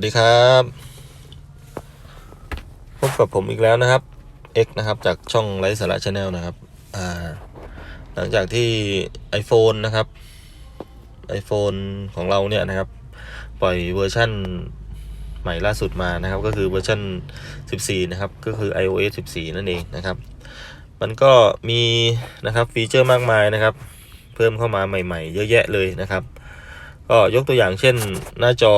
วัสดีครับ พบกับผมอีกแล้วนะครับ X นะครับ จากช่องไลฟ์สาระชาแนลนะครับอ่าหลังจากที่ iPhone นะครับ iPhone ของเราเนี่ยนะครับ ปล่อยเวอร์ชั่นใหม่ล่าสุดมานะครับ ก็คือเวอร์ชัน14 นะครับ ก็คือ iOS 14 นั่นเองนะครับ มันก็มีนะครับฟีเจอร์มากมายนะครับ เพิ่มเข้ามาใหม่ ๆ เยอะแยะเลยนะครับ ก็ยกตัวอย่างเช่นหน้าจอ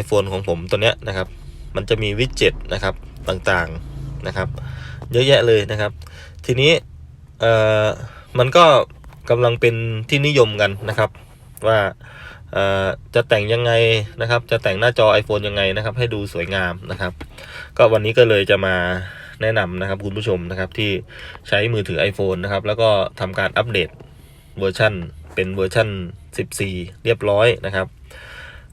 iPhone ของผมตัวเนี้ยนะครับ มันจะมีวิดเจ็ตนะครับต่างๆนะครับ เยอะแยะเลยนะครับ ทีนี้เอ่อมันก็กำลังเป็นที่นิยมกันนะครับ ว่าเอ่อจะแต่งยังไงนะครับ จะแต่งหน้าจอ iPhone ยังไงนะครับ ให้ดูสวยงามนะครับ ก็วันนี้ก็เลยจะมาแนะนำนะครับคุณผู้ชมนะครับที่ใช้มือถือ iPhone นะครับ แล้วก็ทำการอัปเดตเวอร์ชัน เป็นเวอร์ชัน14 เรียบร้อยนะครับ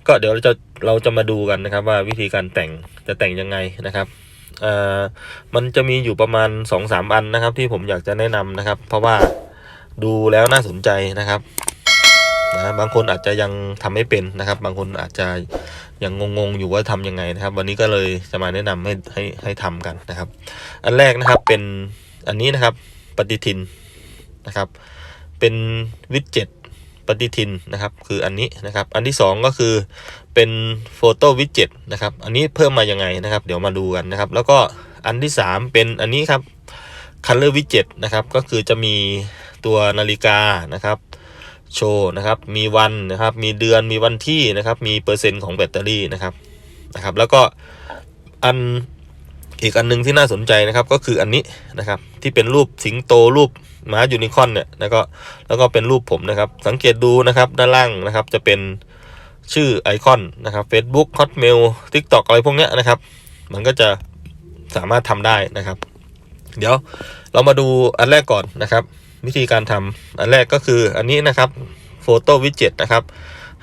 ก็เดี๋ยวเราจะเราจะมาดูกันนะครับ ว่าวิธีการแต่งจะแต่งยังไงนะครับอ่อมันจะมีอยู่ประมาณ 2-3 อันนะครับ ที่ผมอยากจะแนะนำนะครับ เพราะว่าดูแล้วน่าสนใจนะครับนะบางคนอาจจะยังทำไม่เป็นนะครับ บางคนอาจจะยังงงๆอยู่ว่าทำยังไงนะครับ วันนี้ก็เลยจะมาแนะนำให้ให้ให้ทำกันนะครับ อันแรกนะครับเป็นอันนี้นะครับปฏิทินนะครับ เป็นวิดเจ็ตปฏิทินนะครับ คืออันนี้นะครับ อันที่สองก็คือเป็นโฟโต้วิดเจ็ตนะครับ อันนี้เพิ่มมายังไงนะครับ เดี๋ยวมาดูกันนะครับ แล้วก็อันที่สามเป็นอันนี้ครับ Color Widget นะครับ ก็คือจะมีตัวนาฬิกานะครับโชว์นะครับ มีวันนะครับ มีเดือน มีวันที่นะครับ มีเปอร์เซ็นต์ของแบตเตอรี่นะครับ นะครับ แล้วก็อันอีกอันหนึงที่น่าสนใจนะครับ ก็คืออันนี้นะครับ ที่เป็นรูปสิงโตรูปม้ายูนิคอนเนี่ยแล้วก็แล้วก็เป็นรูปผมนะครับ สังเกตดูนะครับด้านล่างนะครับจะเป็นชื่อไอคอนนะครับ Facebook Hotmail TikTok อะไรพวกเนี้ยนะครับ มันก็จะสามารถทำได้นะครับ เดี๋ยวเรามาดูอันแรกก่อนนะครับ วิธีการทำอันแรกก็คืออันนี้นะครับโฟโต้วิดเจ็ตนะครับ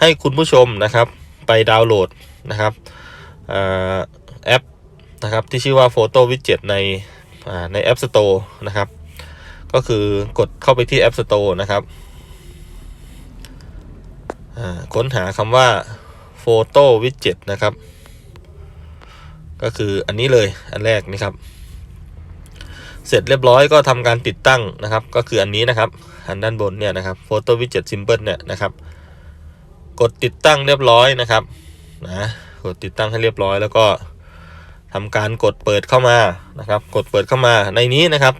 ให้คุณผู้ชมนะครับไปดาวน์โหลดนะครับอแอปนะครับที่ชื่อว่า Photo Widget ในใน App Store นะครับ ก็คือกดเข้าไปที่ App Store นะครับค้นหาคำว่า Photo Widget นะครับ ก็คืออันนี้เลยอันแรกนี่ครับ เสร็จเรียบร้อยก็ทำการติดตั้งนะครับ ก็คืออันนี้นะครับ อันด้านบนเนี่ยนะครับ Photo Widget Simple เนี่ยนะครับ กดติดตั้งเรียบร้อยนะครับนะกดติดตั้งให้เรียบร้อยแล้วก็ ทำการกดเปิดเข้ามานะครับ กดเปิดเข้ามาในนี้นะครับ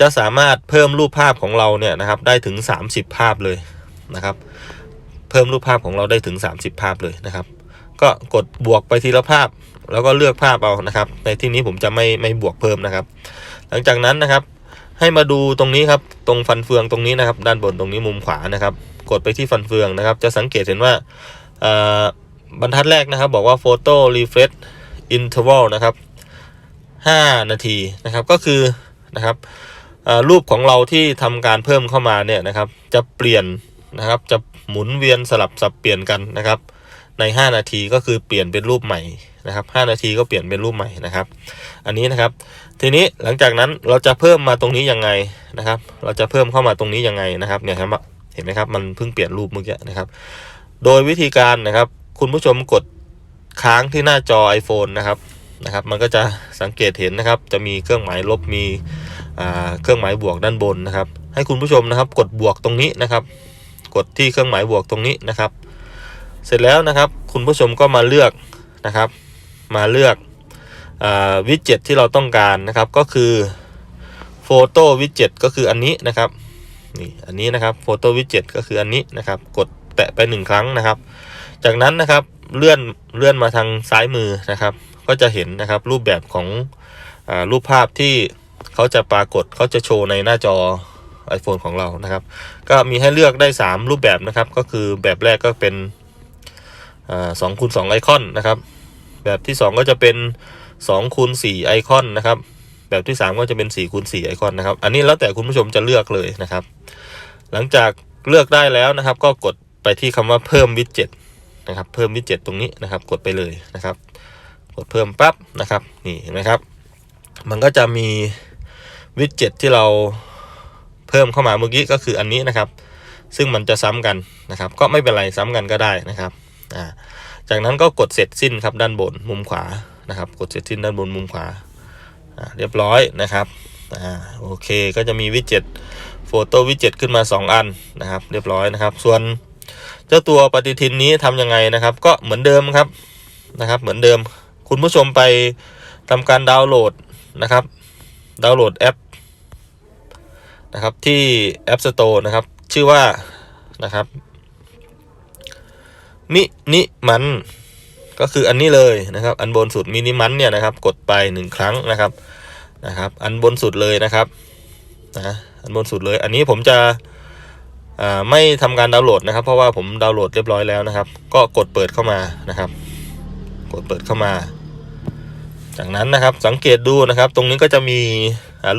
จะสามารถเพิ่มรูปภาพของเราเนี่ยนะครับได้ถึง 30 ภาพเลยนะครับ เพิ่มรูปภาพของเราได้ถึง 30 ภาพเลยนะครับ ก็กดบวกไปทีละภาพ แล้วก็เลือกภาพเอานะครับ ในที่นี้ผมจะไม่ไม่บวกเพิ่มนะครับ หลังจากนั้นนะครับให้มาดูตรงนี้ครับตรงฟันเฟืองตรงนี้นะครับ ด้านบนตรงนี้มุมขวานะครับ กดไปที่ฟันเฟืองนะครับ จะสังเกตเห็นว่าบรรทัดแรกนะครับ บอกว่า photo refresh interval นะครับ 5 นาทีนะครับก็คือนะครับรูปของเราที่ทำการเพิ่มเข้ามาเนี่ยนะครับ จะเปลี่ยนนะครับจะหมุนเวียนสลับสับเปลี่ยนกันนะครับ ใน 5 นาทีก็คือเปลี่ยนเป็นรูปใหม่นะครับ 5 นาทีก็เปลี่ยนเป็นรูปใหม่นะครับ อันนี้นะครับ ทีนี้หลังจากนั้นเราจะเพิ่มมาตรงนี้ยังไงนะครับ เราจะเพิ่มเข้ามาตรงนี้ยังไงนะครับเนี่ยครับเห็นไหมครับมันเพิ่งเปลี่ยนรูปเมื่อกี้นะครับ โดยวิธีการนะครับ คุณผู้ชมกด ค้างที่หน้าจอ iPhone นะครับนะครับมันก็จะสังเกตเห็นนะครับ จะมีเครื่องหมายลบมีเครื่องหมายบวกด้านบนนะครับ ให้คุณผู้ชมนะครับ กดบวกตรงนี้นะครับ กดที่เครื่องหมายบวกตรงนี้นะครับ เสร็จแล้วนะครับ คุณผู้ชมก็มาเลือกนะครับ มาเลือกวิดเจ็ตที่เราต้องการนะครับ ก็คือโฟโต้วิดเจ็ตก็คืออันนี้นะครับนี่อันนี้นะครับโฟโต้วิดเจ็ตก็คืออันนี้นะครับ กดแตะไปหนึ่งครั้งนะครับ จากนั้นนะครับ เลื่อนเลื่อนมาทางซ้ายมือนะครับ ก็จะเห็นนะครับรูปแบบของอรูปภาพที่เขาจะปรากฏเขาจะโชว์ในหน้าจอ iPhone ของเรานะครับ ก็มีให้เลือกได้ 3 รูปแบบนะครับ ก็คือแบบแรกก็เป็นสองคูณสองไอคอนนะครับ แบบที่ 2 ก็จะเป็น2คูณ4ไอคอนนะครับ แบบที่ 3 ก็จะเป็น4คูณ4ไอคอนนะครับ อันนี้แล้วแต่คุณผู้ชมจะเลือกเลยนะครับ หลังจากเลือกได้แล้วนะครับ ก็กดไปที่คำว่าเพิ่มวิดเจ็ต นะครับ เพิ่มวิดเจ็ตตรงนี้นะครับ กดไปเลยนะครับ กดเพิ่มปั๊บนะครับ นี่เห็นไหมครับ มันก็จะมีวิดเจ็ตที่เราเพิ่มเข้ามาเมื่อกี้ก็คืออันนี้นะครับ ซึ่งมันจะซ้ำกันนะครับ ก็ไม่เป็นไรซ้ำกันก็ได้นะครับอ่าจากนั้นก็กดเสร็จสิ้นครับด้านบนมุมขวานะครับ กดเสร็จสิ้นด้านบนมุมขวาอ่าเรียบร้อยนะครับอ่าโอเคก็จะมีวิดเจ็ตโฟโต้วิดเจ็ตขึ้นมา 2 อันนะครับ เรียบร้อยนะครับ ส่วน เจ้าตัวปฏิทินนี้ทำยังไงนะครับ ก็เหมือนเดิมครับนะครับ เหมือนเดิม คุณผู้ชมไปทำการดาวน์โหลดนะครับ ดาวน์โหลดแอปนะครับที่ App Store นะครับ ชื่อว่านะครับมินิมันก็คืออันนี้เลยนะครับ อันบนสุดมินิมันเนี่ยนะครับ กดไปหนึ่งครั้งนะครับนะครับ อันบนสุดเลยนะครับนะอันบนสุดเลย อันนี้ผมจะ ไม่ทำการดาวน์โหลดนะครับ เพราะว่าผมดาวน์โหลดเรียบร้อยแล้วนะครับ ก็กดเปิดเข้ามานะครับ กดเปิดเข้ามา จากนั้นนะครับสังเกตดูนะครับ ตรงนี้ก็จะมี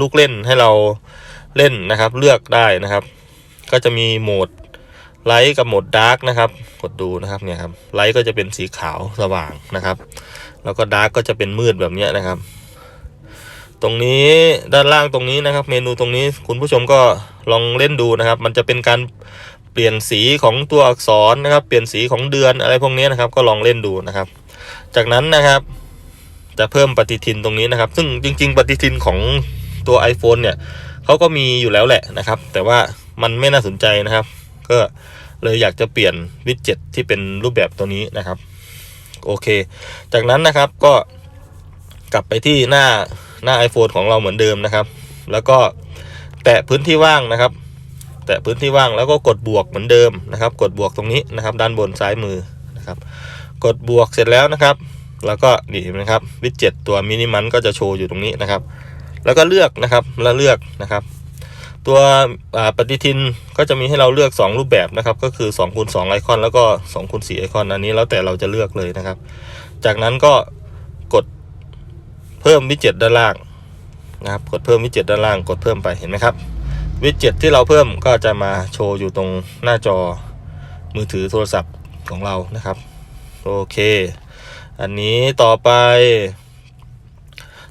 ลูกเล่นให้เราเล่นนะครับ เลือกได้นะครับ ก็จะมีโหมดไลท์กับโหมดดาร์กนะครับ กดดูนะครับเนี่ยครับไลท์ก็จะเป็นสีขาวสว่างนะครับ แล้วก็ดาร์กก็จะเป็นมืดแบบนี้นะครับ ตรงนี้ด้านล่างตรงนี้นะครับ เมนูตรงนี้คุณผู้ชมก็ลองเล่นดูนะครับ มันจะเป็นการเปลี่ยนสีของตัวอักษรนะครับ เปลี่ยนสีของเดือนอะไรพวกนี้นะครับ ก็ลองเล่นดูนะครับ จากนั้นนะครับ จะเพิ่มปฏิทินตรงนี้นะครับ ซึ่งจริง ๆ ปฏิทินของตัว iPhone เนี่ยเขาก็มีอยู่แล้วแหละนะครับ แต่ว่ามันไม่น่าสนใจนะครับ ก็เลยอยากจะเปลี่ยนวิดเจ็ตที่เป็นรูปแบบตัวนี้นะครับ โอเค จากนั้นนะครับก็กลับไปที่หน้า หน้า iPhone ของเราเหมือนเดิมนะครับ แล้วก็แตะพื้นที่ว่างนะครับ แตะพื้นที่ว่างแล้วก็กดบวกเหมือนเดิมนะครับ กดบวกตรงนี้นะครับ ด้านบนซ้ายมือนะครับ กดบวกเสร็จแล้วนะครับ แล้วก็นี่นไหมครับวิดเจ็ตตัวมินิมันก็จะโชว์อยู่ตรงนี้นะครับ แล้วก็เลือกนะครับแล้วเลือกนะครับตัวปฏิทินก็จะมีให้เราเลือก 2 รูปแบบนะครับ ก็คือ2คูณ2ไอคอนแล้วก็2คูณ4ไอคอนอันนี้แล้วแต่เราจะเลือกเลยนะครับ จากนั้นก็ เพิ่มวิดเจ็ตด้านล่างนะครับกดเพิ่มวิดเจ็ตด้านล่างกดเพิ่มไปเห็นไหมครับวิดเจ็ตที่เราเพิ่มก็จะมาโชว์อยู่ตรงหน้าจอมือถือโทรศัพท์ของเรานะครับโอเค อันนี้ต่อไป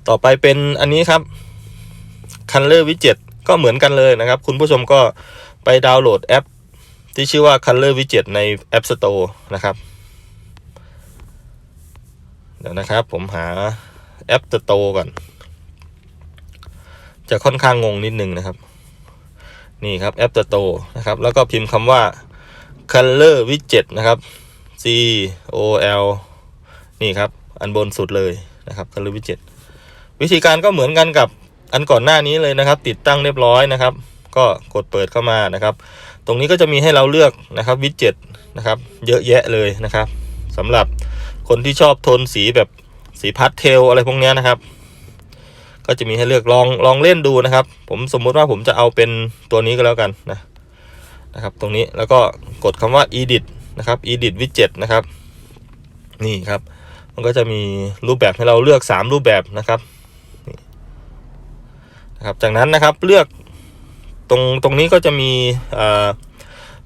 ต่อไปเป็นอันนี้ครับ Color Widget ก็เหมือนกันเลยนะครับ คุณผู้ชมก็ไปดาวน์โหลดแอป ที่ชื่อว่า Color Widget ใน App Store นะครับ เดี๋ยวนะครับผมหา แอป Store ก่อน จะค่อนข้างงงนิดนึงนะครับ นี่ครับแอป Store นะครับ แล้วก็พิมพ์คำว่า Color Widget นะครับ C O L นี่ครับ อันบนสุดเลยนะครับ Color Widget วิธีการก็เหมือนกันกับอันก่อนหน้านี้เลยนะครับ ติดตั้งเรียบร้อยนะครับ ก็กดเปิดเข้ามานะครับ ตรงนี้ก็จะมีให้เราเลือกนะครับวิดเจ็ตนะครับ เยอะแยะเลยนะครับสำหรับคนที่ชอบโทนสีแบบ สีพาสเทลอะไรพวกเนี้ยนะครับ ก็จะมีให้เลือกลองลองเล่นดูนะครับ ผมสมมุติว่าผมจะเอาเป็นตัวนี้ก็แล้วกันนะนะครับ ตรงนี้แล้วก็กดคำว่า edit นะครับ edit widget นะครับ นี่ครับ มันก็จะมีรูปแบบให้เราเลือก 3 รูปแบบนะครับนะครับ จากนั้นนะครับเลือกตรงตรงนี้ก็จะมีอ่า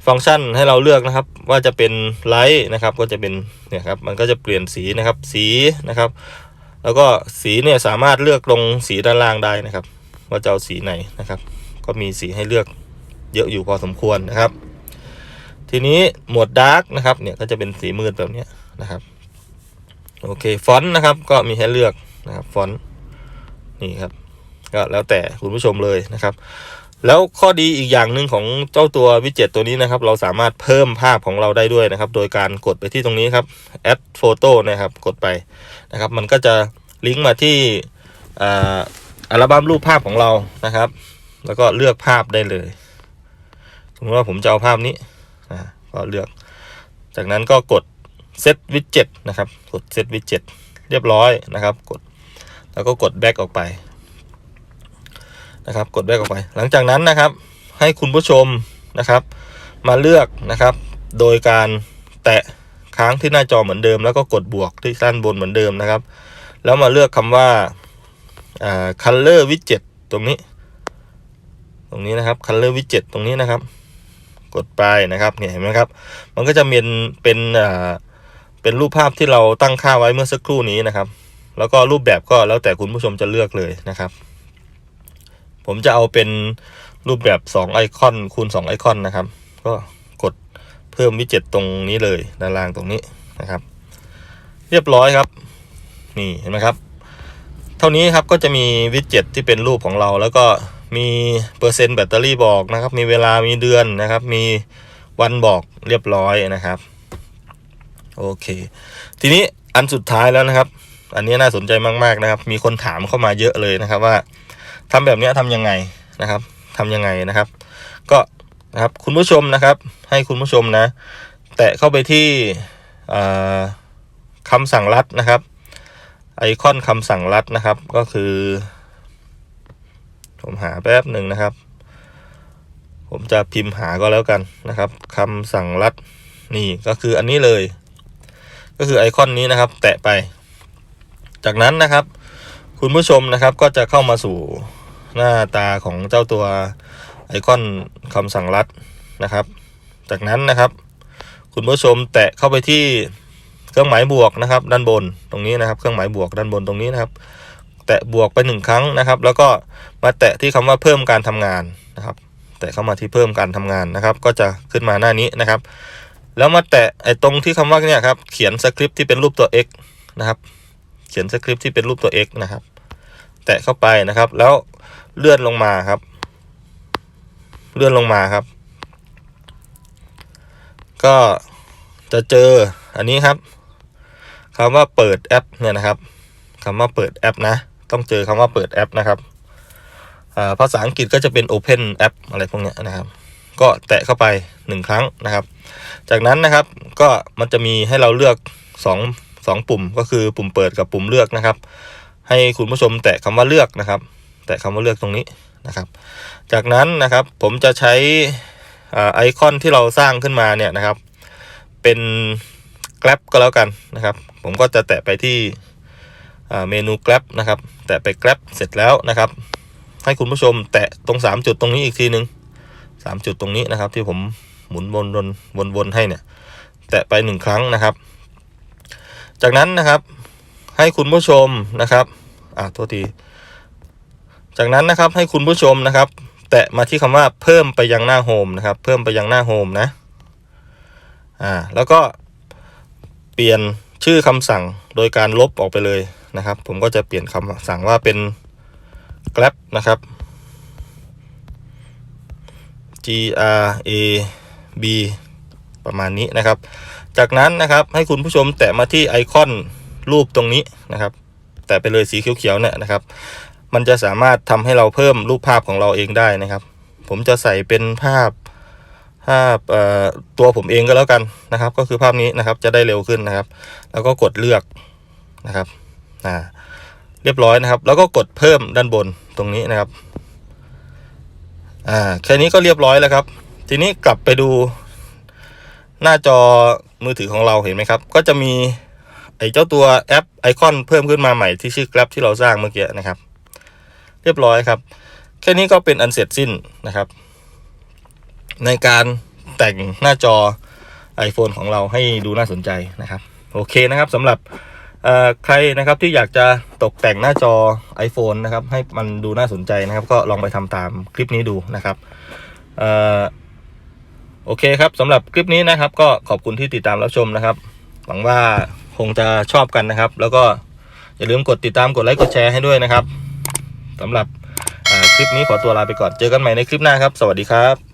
ฟังก์ชันให้เราเลือกนะครับ ว่าจะเป็นไลท์นะครับ ก็จะเป็นเนี่ยครับมันก็จะเปลี่ยนสีนะครับ สีนะครับ แล้วก็สีเนี่ยสามารถเลือกลงสีด้านล่างได้นะครับ ว่าจะเอาสีไหนนะครับ ก็มีสีให้เลือกเยอะอยู่พอสมควรนะครับ ทีนี้โหมดดาร์กนะครับเนี่ยก็จะเป็นสีมืดแบบนี้นะครับโอเคฟอนต์นะครับก็มีให้เลือกนะครับฟอนต์นี่ครับก็แล้วแต่คุณผู้ชมเลยนะครับ แล้วข้อดีอีกอย่างหนึ่งของเจ้าตัววิดเจ็ตตัวนี้นะครับ เราสามารถเพิ่มภาพของเราได้ด้วยนะครับ โดยการกดไปที่ตรงนี้ครับ add photo นะครับ กดไปนะครับ มันก็จะลิงก์มาที่อัลบั้มรูปภาพของเรานะครับ แล้วก็เลือกภาพได้เลยสมมติว่าผมจะเอาภาพนี้อ่าก็เลือก จากนั้นก็กดเซตวิดเจ็ตนะครับ กดเซตวิดเจ็ตเรียบร้อยนะครับ กด แล้วก็กดแบ็กออกไป นะครับ กดแบ็กออกไป หลังจากนั้นนะครับ ให้คุณผู้ชมนะครับ มาเลือกนะครับ โดยการแตะค้างที่หน้าจอเหมือนเดิม แล้วก็กดบวกที่ด้านบนเหมือนเดิมนะครับ แล้วมาเลือกคำว่าอ่า color widget ตรงนี้ ตรงนี้นะครับ color widget ตรงนี้นะครับ กดไปนะครับเนี่ยเห็นไหมครับ มันก็จะเป็นเป็นอ่าเป็นรูปภาพที่เราตั้งค่าไว้เมื่อสักครู่นี้นะครับ แล้วก็รูปแบบก็แล้วแต่คุณผู้ชมจะเลือกเลยนะครับ ผมจะเอาเป็นรูปแบบ 2 ไอคอน คูณ 2 ไอคอนนะครับ ก็กดเพิ่มวิดเจ็ตตรงนี้เลยด้านล่างตรงนี้นะครับ เรียบร้อยครับ นี่เห็นไหมครับ เท่านี้ครับก็จะมีวิดเจ็ตที่เป็นรูปของเรา แล้วก็มีเปอร์เซ็นต์แบตเตอรี่บอกนะครับ มีเวลามีเดือนนะครับ มีวันบอกเรียบร้อยนะครับโอเค ทีนี้อันสุดท้ายแล้วนะครับ อันนี้น่าสนใจมาก ๆ นะครับ มีคนถามเข้ามาเยอะเลยนะครับว่า ทำแบบนี้ยทำยังไงนะครับทำยังไงนะครับ ก็นะครับคุณผู้ชมนะครับ ให้คุณผู้ชมนะ แตะเข้าไปที่อ่าคำสั่งลัดนะครับ ไอคอนคำสั่งลัดนะครับ ก็คือ ผมหาแป๊บหนึ่งนะครับ ผมจะพิมพ์หาก็แล้วกันนะครับคำสั่งลัดนี่ก็คืออันนี้เลย ก็คือไอคอนนี้นะครับ แตะไป จากนั้นนะครับ คุณผู้ชมนะครับก็จะเข้ามาสู่ หน้าตาของเจ้าตัวไอคอนคำสั่งลัดนะครับ จากนั้นนะครับ คุณผู้ชมแตะเข้าไปที่เครื่องหมายบวกนะครับ ด้านบนตรงนี้นะครับ เครื่องหมายบวกด้านบนตรงนี้นะครับ แตะบวกไปหนึ่งครั้งนะครับ แล้วก็มาแตะที่คำว่าเพิ่มการทำงานนะครับ แตะเข้ามาที่เพิ่มการทำงานนะครับ ก็จะขึ้นมาหน้านี้นะครับ แล้วมาแตะไอ้ตรงที่คำว่าเนี่ยครับเขียนสคริปต์ที่เป็นรูปตัว x นะครับ เขียนสคริปต์ที่เป็นรูปตัว x นะครับ แตะเข้าไปนะครับ แล้ว เลื่อนลงมาครับ เลื่อนลงมาครับ ก็จะเจออันนี้ครับคำว่าเปิดแอปเนี่ยนะครับคำว่าเปิดแอปนะ ต้องเจอคำว่าเปิดแอปนะครับอ่าภาษาอังกฤษก็จะเป็น Open App อะไรพวกนี้นะครับ ก็แตะเข้าไปหนึ่งครั้งนะครับ จากนั้นนะครับก็มันจะมีให้เราเลือกสองสองปุ่มก็คือปุ่มเปิดกับปุ่มเลือกนะครับ ให้คุณผู้ชมแตะคำว่าเลือกนะครับ แตะคำว่าเลือกตรงนี้นะครับ จากนั้นนะครับผมจะใช้อาไอคอนที่เราสร้างขึ้นมาเนี่ยนะครับ เป็นแกลบก็แล้วกันนะครับ ผมก็จะแตะไปที่เมนูแกลบนะครับ แตะไปแกลบเสร็จแล้วนะครับ ให้คุณผู้ชมแตะตรง 3 จุดตรงนี้อีกทีหนึ่งสามจุดตรงนี้นะครับ ที่ผมหมุนวนวนวนวนให้เนี่ย แตะไปหนึ่งครั้งนะครับ จากนั้นนะครับให้คุณผู้ชมนะครับอ่าโทษที จากนั้นนะครับให้คุณผู้ชมนะครับ แตะมาที่คำว่าเพิ่มไปยังหน้าโฮมนะครับ เพิ่มไปยังหน้าโฮมนะอ่าแล้วก็เปลี่ยนชื่อคำสั่งโดยการลบออกไปเลยนะครับ ผมก็จะเปลี่ยนคำสั่งว่าเป็น grab นะครับ G R A B ประมาณนี้นะครับ จากนั้นนะครับให้คุณผู้ชมแตะมาที่ไอคอนรูปตรงนี้นะครับ แตะไปเลยสีเขียวๆเนี่ยนะครับ มันจะสามารถทำให้เราเพิ่มรูปภาพของเราเองได้นะครับ ผมจะใส่เป็นภาพภาพตัวผมเองก็แล้วกันนะครับ ก็คือภาพนี้นะครับจะได้เร็วขึ้นนะครับ แล้วก็กดเลือกนะครับอ่าเรียบร้อยนะครับ แล้วก็กดเพิ่มด้านบนตรงนี้นะครับอ่าแค่นี้ก็เรียบร้อยแล้วครับ ทีนี้กลับไปดูหน้าจอมือถือของเราเห็นไหมครับ ก็จะมีไอ้เจ้าตัวแอปไอคอนเพิ่มขึ้นมาใหม่ที่ชื่อ Grab ที่เราสร้างเมื่อกี้นะครับ เรียบร้อยครับ แค่นี้ก็เป็นอันเสร็จสิ้นนะครับ ในการแต่งหน้าจอ iPhone ของเราให้ดูน่าสนใจนะครับ โอเคนะครับสำหรับใครนะครับที่อยากจะตกแต่งหน้าจอ iPhone นะครับ ให้มันดูน่าสนใจนะครับ ก็ลองไปทำตามคลิปนี้ดูนะครับออโอเคครับสำหรับคลิปนี้นะครับ ก็ขอบคุณที่ติดตามรับชมนะครับ หวังว่าคงจะชอบกันนะครับ แล้วก็อย่าลืมกดติดตามกดไลค์กดแชร์ให้ด้วยนะครับ สำหรับคลิปนี้ขอตัวลาไปก่อนเจอกันใหม่ในคลิปหน้าครับ สวัสดีครับ